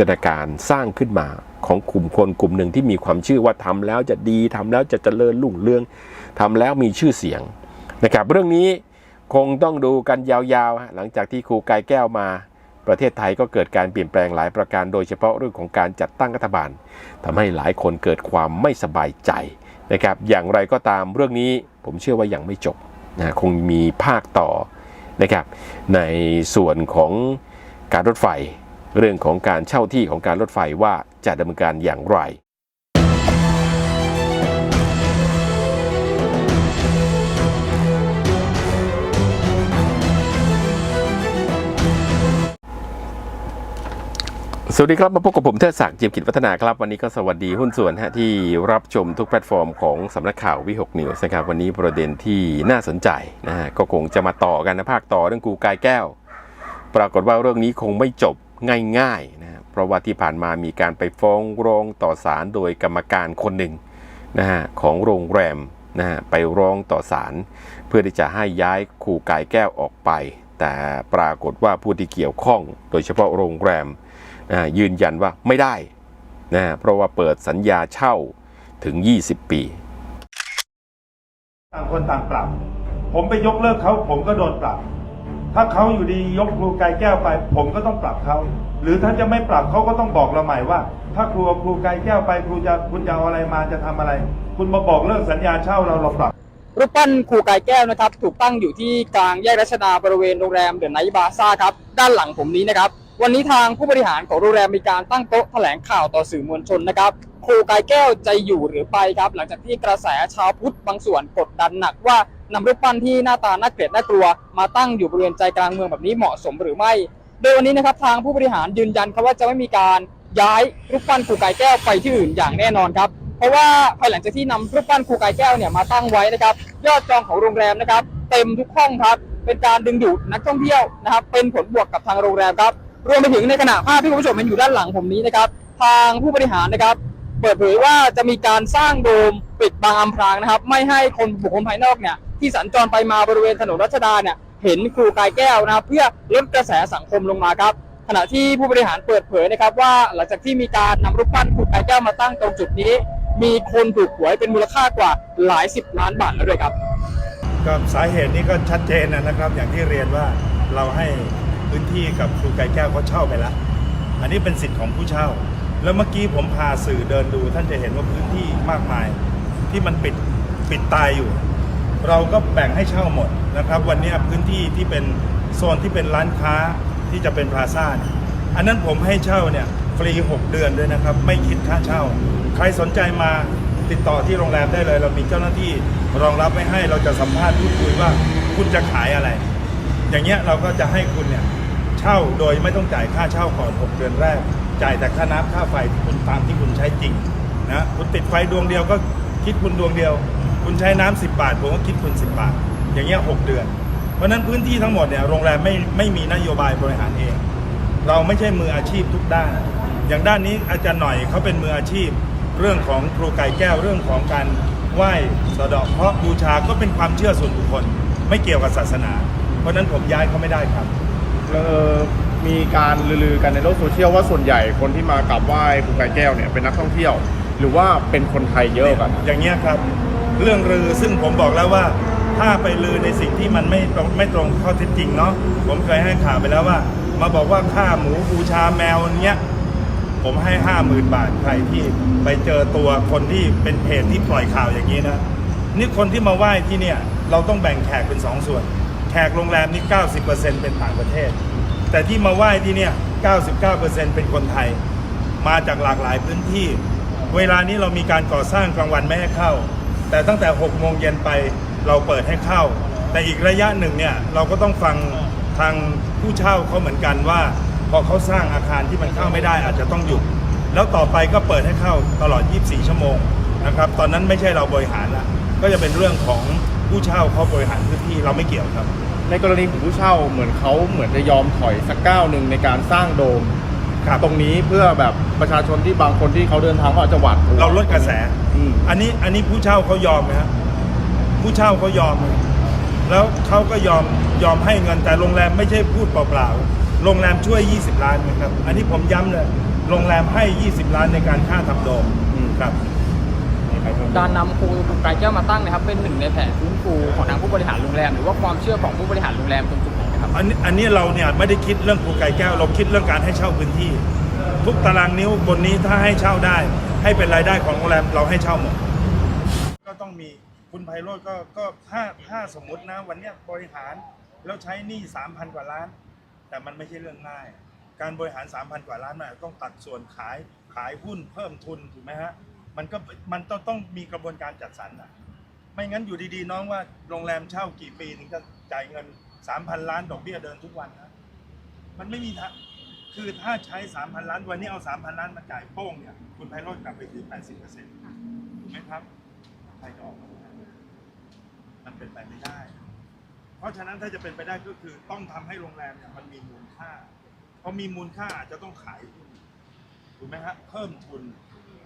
ตนาการสร้างขึ้นมาของกลุ่มคนกลุ่มหนึ่งที่มีความเชื่อว่าทำแล้วจะดีทำแล้วจะเจริญรุ่งเรืองทำแล้วมีชื่อเสียงนะครับเรื่องนี้คงต้องดูกันยาวๆ หลังจากที่ครูกายแก้วมา ประเทศไทยก็เกิดการเปลี่ยนแปลงหลายประการ โดยเฉพาะเรื่องของการจัดตั้งรัฐบาลทำให้หลายคนเกิดความไม่สบายใจนะครับอย่างไรก็ตามเรื่องนี้ผมเชื่อว่ายังไม่จบนะคงมีภาคต่อนะครับในส่วนของการรถไฟ เรื่องของการเช่าที่ของการรถไฟว่าจะดำเนินการอย่างไรสวัสดีครับ มาพบกับผมเทศศักดิ์เจียมกิจวัฒนาครับ วันนี้ก็สวัสดีหุ้นส่วนฮะที่รับชมทุกแพลตฟอร์มของสำนักข่าววิหกนิวส์นะครับ วันนี้ประเด็นที่น่าสนใจนะฮะก็คงจะมาต่อกันนะภาคต่อเรื่องกูกายแก้ว ปรากฏว่าเรื่องนี้คงไม่จบ ง่ายๆนะเพราะว่าที่ผ่านมามีการไปฟ้องร้องต่อศาลโดยกรรมการคนหนึ่งนะฮะของโรงแรมนะฮะไปร้องต่อศาลเพื่อที่จะให้ย้ายครูกายแก้วออกไป แต่ปรากฏว่าผู้ที่เกี่ยวข้องโดยเฉพาะโรงแรมนะยืนยันว่าไม่ได้นะฮะเพราะว่าเปิดสัญญาเช่าถึง 20 ปี ต่างคนต่างปรับ ผมไปยกเลิกเขาผมก็โดนปรับ ถ้าเขาอยู่ดียกครูกายแก้วไป ผมก็ต้องปรับเขา หรือถ้าจะไม่ปรับเขาก็ต้องบอกเราใหม่ว่า ถ้าครูครูกายแก้วไปครูจะคุณจะเอาอะไรมาจะทำอะไร คุณมาบอกเรื่องสัญญาเช่าเราเราปรับ รูปปั้นครูกายแก้วนะครับ ถูกตั้งอยู่ที่กลางแยกรัชดาบริเวณโรงแรมเดอะไนท์บาซ่าครับ ด้านหลังผมนี้นะครับ วันนี้ทางผู้บริหารของโรงแรมมีการตั้งโต๊ะแถลงข่าวต่อสื่อมวลชนนะครับ ครูกายแก้วจะอยู่หรือไปครับ หลังจากที่กระแสชาวพุทธบางส่วนกดดันหนักว่านำรูปปั้นที่หน้าตาน่าเกลียดน่ากลัว มาตั้งอยู่บริเวณใจกลางเมืองแบบนี้เหมาะสมหรือไม่ โดยวันนี้นะครับทางผู้บริหารยืนยันครับว่าจะไม่มีการย้ายรูปปั้นครูกายแก้วไปที่อื่นอย่างแน่นอนครับ เพราะว่าภายหลังจากที่นำรูปปั้นครูกายแก้วเนี่ยมาตั้งไว้นะครับ ยอดจองของโรงแรมนะครับ เต็มทุกห้องครับ เป็นการดึงดูดนักท่องเที่ยวนะครับ เป็นผลบวกกับทางโรงแรมครับ รวมไปถึงในขณะภาพที่คุณผู้ชมเห็นอยู่ด้านหลังผมนี้นะครับ ทางผู้บริหารนะครับ เปิดเผยว่าจะมีการสร้างโดมปิดบังอำพรางนะครับ ไม่ให้คนบุคคลภายนอกเนี่ยที่สัญจรไปมาบริเวณถนนรัชดาเนี่ยเห็นครูกายแก้วนะครับ เพื่อลดกระแสสังคมลงมาครับ ขณะที่ผู้บริหารเปิดเผยนะครับ ว่าหลังจากที่มีการนำรูปปั้นครูกายแก้วมาตั้งตรงจุดนี้ มีคนถูกหวยเป็นมูลค่ากว่าหลายสิบล้านบาทแล้วด้วยครับก็สาเหตุนี้ก็ชัดเจนนะครับ อย่างที่เรียนว่าเราให้ พื้นที่กับครูไก่แก้วเขาเช่าไปแล้ว อันนี้เป็นสิทธิ์ของผู้เช่า แล้วเมื่อกี้ผมพาสื่อเดินดู ท่านจะเห็นว่าพื้นที่มากมาย ที่มันปิดปิดตายอยู่ เราก็แบ่งให้เช่าหมดนะครับ วันนี้พื้นที่ที่เป็นโซนที่เป็นร้านค้าที่จะเป็นพลาซ่าเนี่ยอันนั้นผมให้เช่าเนี่ยฟรี 6 เดือนด้วยนะครับ ไม่คิดค่าเช่า ใครสนใจมาติดต่อที่โรงแรมได้เลย เรามีเจ้าหน้าที่รองรับไว้ให้เราจะสัมภาษณ์พูดคุยว่าคุณจะขายอะไร อย่างเงี้ยเราก็จะให้คุณเนี่ย เช่าโดยไม่ต้องจ่ายค่าเช่าก่อน 6 เดือนแรก จ่ายแต่ค่าน้ำค่าไฟที่คุณตามที่คุณใช้จริงนะคุณติดไฟดวงเดียวก็คิดคุณดวงเดียว คุณใช้น้ำ10บาทผมก็คิดคุณ10บาท อย่างเงี้ย6เดือน เพราะนั้นพื้นที่ทั้งหมดเนี่ยโรงแรมไม่ไม่มีนโยบายบริหารเอง เราไม่ใช่มืออาชีพทุกด้าน อย่างด้านนี้อาจารย์หน่อยเขาเป็นมืออาชีพ เรื่องของครูไก่แก้วเรื่องของการไหว้สะเดาะเคราะห์บูชาก็เป็นความเชื่อส่วนบุคคล ไม่เกี่ยวกับศาสนา เพราะนั้นผมย้ายเขาไม่ได้ครับ เออมีการลือๆกันในโลกโซเชียลว่าส่วนใหญ่คนที่มากราบไหว้ครูกายแก้วเนี่ยเป็นนักท่องเที่ยว หรือว่าเป็นคนไทยเยอะกันอย่างเงี้ยครับ เรื่องลือซึ่งผมบอกแล้วว่า ถ้าไปลือในสิ่งที่มันไม่ตรงไม่ตรงข้อเท็จจริงเนาะผมเคยให้ข่าวไปแล้วว่า มาบอกว่าค่าหมูบูชาแมวเนี้ยผมให้ห้าหมื่นบาทใครที่ไปเจอตัวคนที่เป็นเพจที่ปล่อยข่าวอย่างนี้นะนี่คนที่มาไหว้ที่เนี่ยเราต้องแบ่งแขกเป็นสองส่วน แขกโรงแรมนี่90%เป็นต่างประเทศ แต่ที่มาไหว้ที่เนี่ย99%เป็นคนไทย มาจากหลากหลายพื้นที่ เวลานี้เรามีการก่อสร้างกลางวันไม่ให้เข้า แต่ตั้งแต่6โมงเย็นไปเราเปิดให้เข้า แต่อีกระยะหนึ่งเนี่ยเราก็ต้องฟังทางผู้เช่าเขาเหมือนกันว่า พอเขาสร้างอาคารที่มันเข้าไม่ได้อาจจะต้องหยุด แล้วต่อไปก็เปิดให้เข้าตลอด 24 ชั่วโมงนะครับ ตอนนั้นไม่ใช่เราบริหารละก็จะเป็นเรื่องของ ผู้เช่าเขาบริหารพื้นที่เราไม่เกี่ยวครับ ในกรณีของผู้เช่าเหมือนเขาเหมือนจะยอมถอยสักก้าวหนึ่งในการสร้างโดมครับ ตรงนี้เพื่อแบบประชาชนที่บางคนที่เขาเดินทางเขาอาจจะหวาดกวเราลดกระแส อืม อันนี้อันนี้ผู้เช่าเขายอมไหมครับผู้เช่าเขายอมไหมแล้วเขาก็ยอมยอมให้เงินแต่โรงแรมไม่ใช่พูดเปล่าๆ โรงแรมช่วย 20 ล้านนะครับ อันนี้ผมย้ำเลย โรงแรมให้ 20 ล้านในการค่าทำโดมอืม ครับ การนำครูไกรแก้วมาตั้งนะครับ เป็นหนึ่งในแผนฟื้นฟูของทางผู้บริหารโรงแรมหรือว่าความเชื่อของผู้บริหารโรงแรมตรงจุดไหนนะครับอันนี้อันนี้เราเนี่ยไม่ได้คิดเรื่องครูไก่แก้ว เราคิดเรื่องการให้เช่าพื้นที่ ทุกตารางนิ้วบนนี้ถ้าให้เช่าได้ ให้เป็นรายได้ของโรงแรมเราให้เช่าหมดก็ต้องมีคุณไพโรจน์ก็ก็ถ้าถ้าสมมตินะ วันเนี้ยบริหารแล้วใช้หนี้สามพันกว่าล้าน แต่มันไม่ใช่เรื่องง่าย การบริหารสามพันกว่าล้านน่ะต้องตัดส่วนขายขายหุ้นเพิ่มทุนถูกไหมฮะ มันก็มันต้องต้องมีกระบวนการจัดสรรอะไม่งั้นอยู่ดีๆ น้องว่าโรงแรมเช่ากี่ปีถึงจะจ่ายเงินสามพันล้านดอกเบี้ยเดินทุกวันนะมันไม่มีทางคือถ้าใช้สามพันล้านวันนี้เอาสามพันล้านมาจ่ายโป้งเนี่ยคุณไพโรจน์กลับไปถือแปดสิบเปอร์เซ็นต์ถูกไหมครับใครจะออกมามันเป็นไปไม่ได้ เพราะฉะนั้นถ้าจะเป็นไปได้ก็คือต้องทำให้โรงแรมเนี่ยมันมีมูลค่าพอมีมูลค่าอาจจะต้องขายหุ้นถูกไหมฮะเพิ่มทุน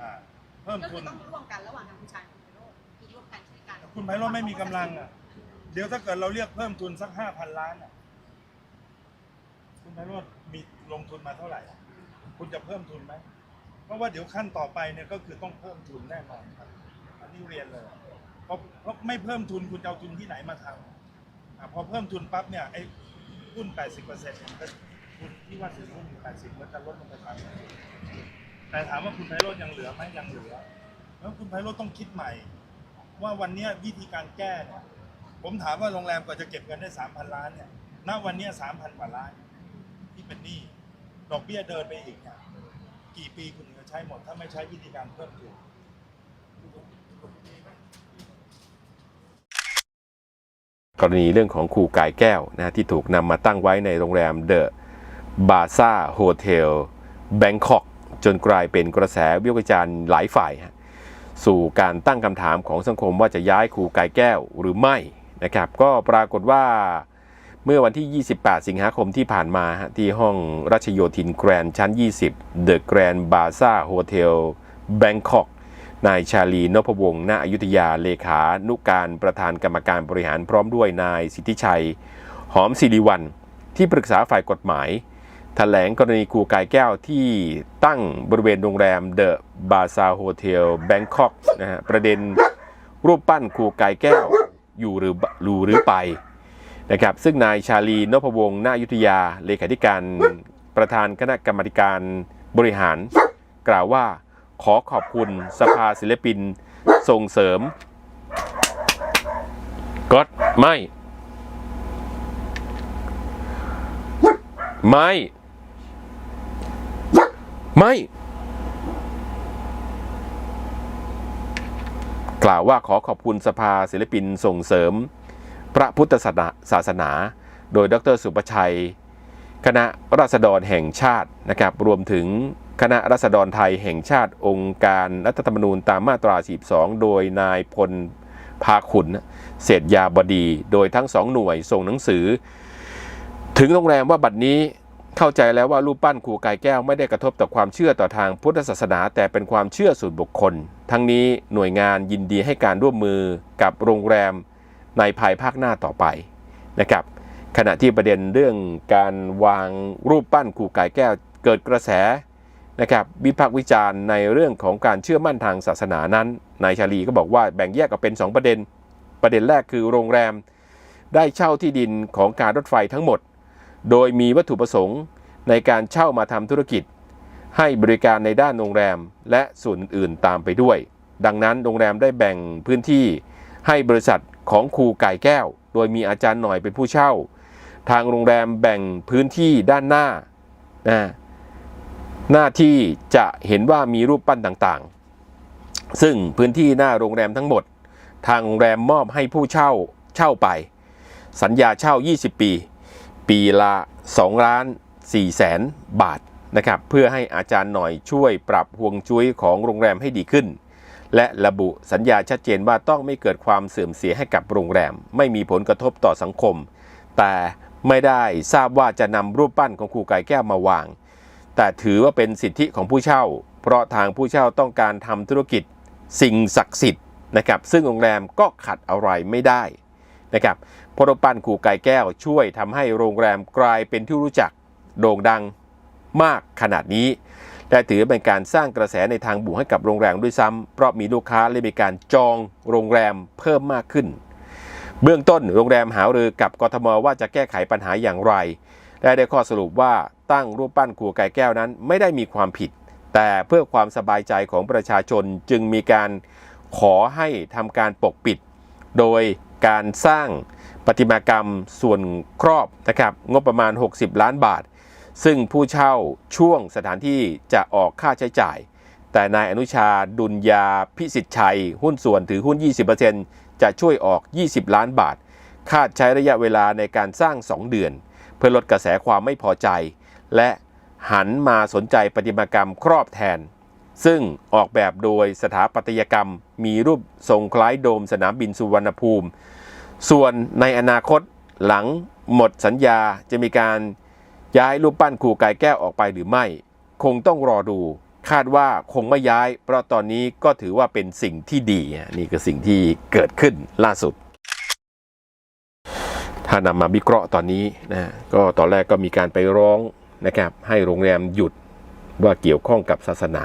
อ่า เพิ่มก็ทุคือน ต้องร่วมกันระหว่างทางคุณชายกับคุณไพโรจน์คือร่วมกันช่วยกันคุณไพโรจน์ไม่มีกำลังอะ เดี๋ยวถ้าเกิดเราเรียกเพิ่มทุนสักห้าพันล้านอะ คุณไพโรจน์มีลงทุนมาเท่าไหร่อะคุณจะเพิ่มทุนไหม เพราะว่าเดี๋ยวขั้นต่อไปเนี่ยก็คือต้องเพิ่มทุนแน่นอนครับ อันนี้เรียนเลยเพราะเพราะไม่เพิ่มทุนคุณจะเอาทุนที่ไหนมาทำอะพอเพิ่มทุนปั๊บเนี่ยไอ้หุ้น 80เปอร์เซ็นต์ทุนที่ว่าถือหุ้น80มันจะลดลงไปทาง แต่ถามว่าคุณไพโรจน์ยังเหลือไหมยังเหลือ แล้วคุณไพโรจน์ต้องคิดใหม่ ว่าวันเนี้ยวิธีการแก้เนี่ยผมถามว่าโรงแรมกว่าจะเก็บเงินได้สามพันล้านเนี่ยณวันเนี้สามพันกว่าล้าน ที่เป็นหนี้ดอกเบี้ยเดินไปอีกเนี่ยกี่ปีคุณถึงจะใช้หมด ถ้าไม่ใช้วิธีการเพิ่มทุนกรณีเรื่องของครูกายแก้วนะที่ถูกนำมาตั้งไว้ในโรงแรมเดอะบาซ่าโฮเทลแบงคอก จนกลายเป็นกระแสวิพากษ์วิจารณ์หลายฝ่าย สู่การตั้งคำถามของสังคมว่าจะย้ายครูกายแก้วหรือไม่นะครับ ก็ปรากฏว่าเมื่อวันที่ 28 สิงหาคมที่ผ่านมาที่ห้องรัชโยธินแกรนด์ชั้น 20 The Grand Baza Hotel Bangkok นายชาลีนพวงศ์ณอยุธยาเลขานุการประธานกรรมการบริหารพร้อมด้วยนายสิทธิชัย หอมศิริวันที่ปรึกษาฝ่ายกฎหมาย แถลงกรณีครูกายแก้วที่ตั้งบริเวณโรงแรมเดอะบาซาโฮเทลแบงคอกนะฮะประเด็นรูปปั้นครูกายแก้วอยู่หรือรือหรือไปนะครับซึ่งนายชาลีนพวงศ์ณอยุทธยาเลขาธิการประธานคณะกรรมการบริหาร กล่าวว่าขอขอบคุณสภาศิลปินส่งเสริมก็ไม่ ไม่ ไม่ กล่าวว่าขอขอบคุณสภาศิลปินส่งเสริม พระพุทธศาสนาาสนา โดยดรสุประชัย คณะราษฎรแห่งชาตินะครับรวมถึงคณะราษฎรไทยแห่งชาติองค์การรัฐธรรมนูญตามมาตรา 42 โดยนายพลพาขุนเศษยาบดี โดยทั้งสองหน่วยส่งหนังสือ ถึงโรงแรมว่าบัดนี้ เข้าใจแล้วว่ารูปปั้นครูกายแก้วไม่ได้กระทบต่อความเชื่อต่อทางพุทธศาสนา แต่เป็นความเชื่อส่วนบุคคล ทั้งนี้หน่วยงานยินดีให้การร่วมมือกับโรงแรมในภายภาคหน้าต่อไปนะครับขณะที่ประเด็นเรื่องการวางรูปปั้นครูกายแก้วเกิดกระแสนะครับวิพากษ์วิจารณ์ในเรื่องของการเชื่อมั่นทางศาสนานั้นนายชาลีก็บอกว่าแบ่งแยกออกเป็น 2 ประเด็น ประเด็นแรกคือโรงแรมได้เช่าที่ดินของการรถไฟทั้งหมด โดยมีวัตถุประสงค์ในการเช่ามาทำธุรกิจ ให้บริการในด้านโรงแรมและส่วนอื่นตามไปด้วย ดังนั้นโรงแรมได้แบ่งพื้นที่ให้บริษัทของครูไก่แก้ว โดยมีอาจารย์หน่อยเป็นผู้เช่า ทางโรงแรมแบ่งพื้นที่ด้านหน้านะหน้าที่จะเห็นว่ามีรูปปั้นต่างๆ ซึ่งพื้นที่หน้าโรงแรมทั้งหมด ทางโรงแรมมอบให้ผู้เช่าเช่าไป สัญญาเช่า 20 ปี ปีละ2ล้าน4แสนบาทนะครับเพื่อให้อาจารย์หน่อยช่วยปรับฮวงจุ้ยของโรงแรมให้ดีขึ้น และระบุสัญญาชัดเจนว่าต้องไม่เกิดความเสื่อมเสียให้กับโรงแรม ไม่มีผลกระทบต่อสังคม แต่ไม่ได้ทราบว่าจะนำรูปปั้นของครูกายแก้วมาวาง แต่ถือว่าเป็นสิทธิของผู้เช่า เพราะทางผู้เช่าต้องการทำธุรกิจสิ่งศักดิ์สิทธิ์นะครับซึ่งโรงแรมก็ขัดอะไรไม่ได้นะครับ พระรูปปั้นครูกายแก้วช่วยทำให้โรงแรมกลายเป็นที่รู้จักโด่งดังมากขนาดนี้ และถือเป็นการสร้างกระแสในทางบวกให้กับโรงแรมด้วยซ้ำเพราะมีลูกค้าและมีการจองโรงแรมเพิ่มมากขึ้น เบื้องต้นโรงแรมหารือกับกทมว่าจะแก้ไขปัญหาอย่างไร และได้ข้อสรุปว่าตั้งรูปปั้นครูไก่แก้วนั้นไม่ได้มีความผิด แต่เพื่อความสบายใจของประชาชนจึงมีการขอให้ทำการปกปิด โดยการสร้าง ประติมากรรมส่วนครอบนะครับงบประมาณ 60 ล้านบาท ซึ่งผู้เช่าช่วงสถานที่จะออกค่าใช้จ่าย แต่นายอนุชาดุลยาพิสิทธิ์ชัย หุ้นส่วนถือหุ้น 20%จะช่วยออก 20 ล้านบาท คาดใช้ระยะเวลาในการสร้าง 2 เดือน เพื่อลดกระแสความไม่พอใจ และหันมาสนใจประติมากรรมครอบแทน ซึ่งออกแบบโดยสถาปัตยกรรมมีรูปทรงคล้ายโดมสนามบินสุวรรณภูมิ ส่วนในอนาคตหลังหมดสัญญาจะมีการย้ายรูปปั้นครูกายแก้วออกไปหรือไม่ คงต้องรอดูคาดว่าคงไม่ย้าย เพราะตอนนี้ก็ถือว่าเป็นสิ่งที่ดี นี่คือสิ่งที่เกิดขึ้นล่าสุด ถ้านำมาวิเคราะห์ตอนนี้นะก็ตอนแรกก็มีการไปร้องนะครับ ให้โรงแรมหยุดว่าเกี่ยวข้องกับศาสนา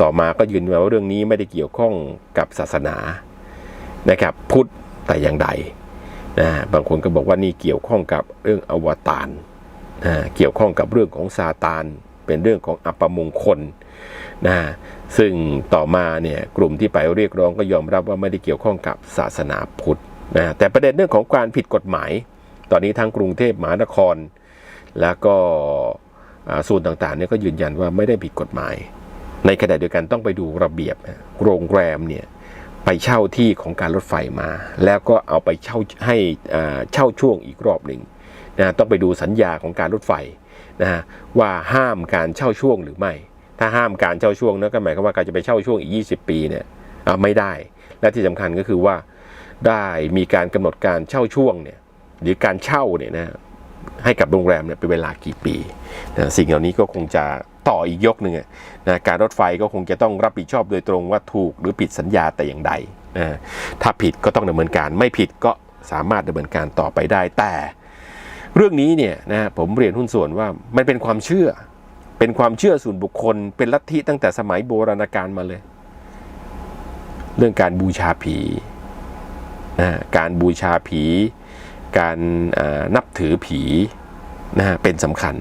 ต่อมาก็ยืนยันว่าเรื่องนี้ไม่ได้เกี่ยวข้องกับศาสนานะครับ พุทธ แต่อย่างใดนะบางคนก็บอกว่านี่เกี่ยวข้องกับเรื่องอวตารนะเกี่ยวข้องกับเรื่องของซาตานเป็นเรื่องของอัปมงคลนะซึ่งต่อมาเนี่ยกลุ่มที่ไปเรียกร้องก็ยอมรับว่าไม่ได้เกี่ยวข้องกับศาสนาพุทธนะแต่ประเด็นเรื่องของการผิดกฎหมาย ตอนนี้ทางกรุงเทพมหานคร แล้วก็ส่วนต่างๆเนี่ยก็ยืนยันว่าไม่ได้ผิดกฎหมาย ในขณะเดียวกันต้องไปดูระเบียบโรงแรมเนี่ย ไปเช่าที่ของการรถไฟมา แล้วก็เอาไปเช่าให้เช่าช่วงอีกรอบหนึ่งนะต้องไปดูสัญญาของการรถไฟนะฮะว่าห้ามการเช่าช่วงหรือไม่ ถ้าห้ามการเช่าช่วงนั่นก็หมายความว่าการจะไปเช่าช่วงอีก 20 ปีเนี่ยอ่าไม่ได้ และที่สำคัญก็คือว่าได้มีการกำหนดการเช่าช่วงเนี่ยหรือการเช่าเนี่ยนะให้กับโรงแรมเนี่ยเป็นเวลากี่ปีนะสิ่งเหล่านี้ก็คงจะ ต่ออีกยกหนึ่งนะการรถไฟก็คงจะต้องรับผิดชอบโดยตรงว่าถูกหรือผิดสัญญาแต่อย่างใดนะถ้าผิดก็ต้องดำเนินการไม่ผิดก็สามารถดำเนินการต่อไปได้แต่ เรื่องนี้เนี่ยนะผมเรียนหุ้นส่วนว่ามันเป็นความเชื่อ เป็นความเชื่อส่วนบุคคล เป็นลัทธิตั้งแต่สมัยโบราณกาลมาเลย เรื่องการบูชาผีนะการบูชาผี การนับถือผีนะฮะเป็นสำคัญ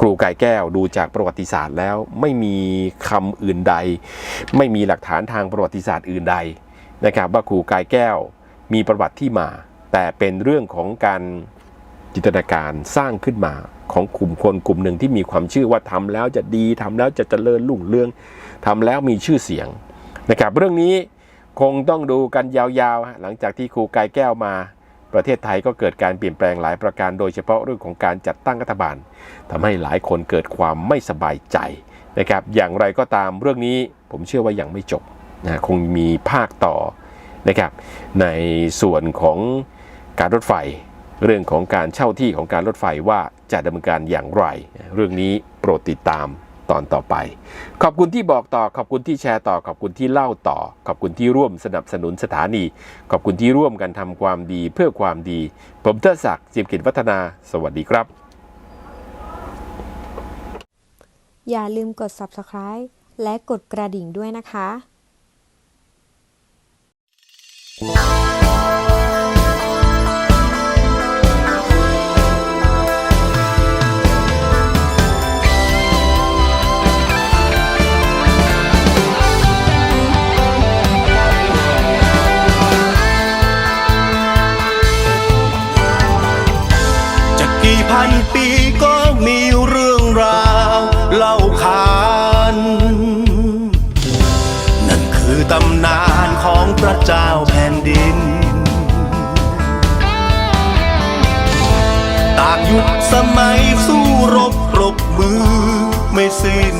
ครูกายแก้วดูจากประวัติศาสตร์แล้วไม่มีคำอื่นใด ไม่มีหลักฐานทางประวัติศาสตร์อื่นใดนะครับว่าครูกายแก้วมีประวัติที่มา แต่เป็นเรื่องของการจินตนาการสร้างขึ้นมาของกลุ่มคนกลุ่มหนึ่งที่มีความเชื่อว่าทำแล้วจะดีทำแล้วจะเจริญรุ่งเรืองทำแล้วมีชื่อเสียงนะครับเรื่องนี้คงต้องดูกันยาวๆ หลังจากที่ครูกายแก้วมา ประเทศไทยก็เกิดการเปลี่ยนแปลงหลายประการ โดยเฉพาะเรื่องของการจัดตั้งรัฐบาลทำให้หลายคนเกิดความไม่สบายใจนะครับ อย่างไรก็ตามเรื่องนี้ผมเชื่อว่ายังไม่จบนะคงมีภาคต่อนะครับ ในส่วนของการรถไฟ เรื่องของการเช่าที่ของการรถไฟว่าจะดำเนินการอย่างไร เรื่องนี้โปรดติดตาม ตอนต่อไป ขอบคุณที่บอกต่อ ขอบคุณที่แชร์ต่อ ขอบคุณที่เล่าต่อ ขอบคุณที่ร่วมสนับสนุนสถานี ขอบคุณที่ร่วมกันทำความดีเพื่อความดี ผมเทดศักดิ์จิมกิจวัฒนา สวัสดีครับ อย่าลืมกด subscribe และกดกระดิ่งด้วยนะคะ กี่พันปีก็มีเรื่องราวเล่าขานนั่นคือตำนานของพระเจ้าแผ่นดินตากยุคสมัยสู้รบรบมือไม่สิ้น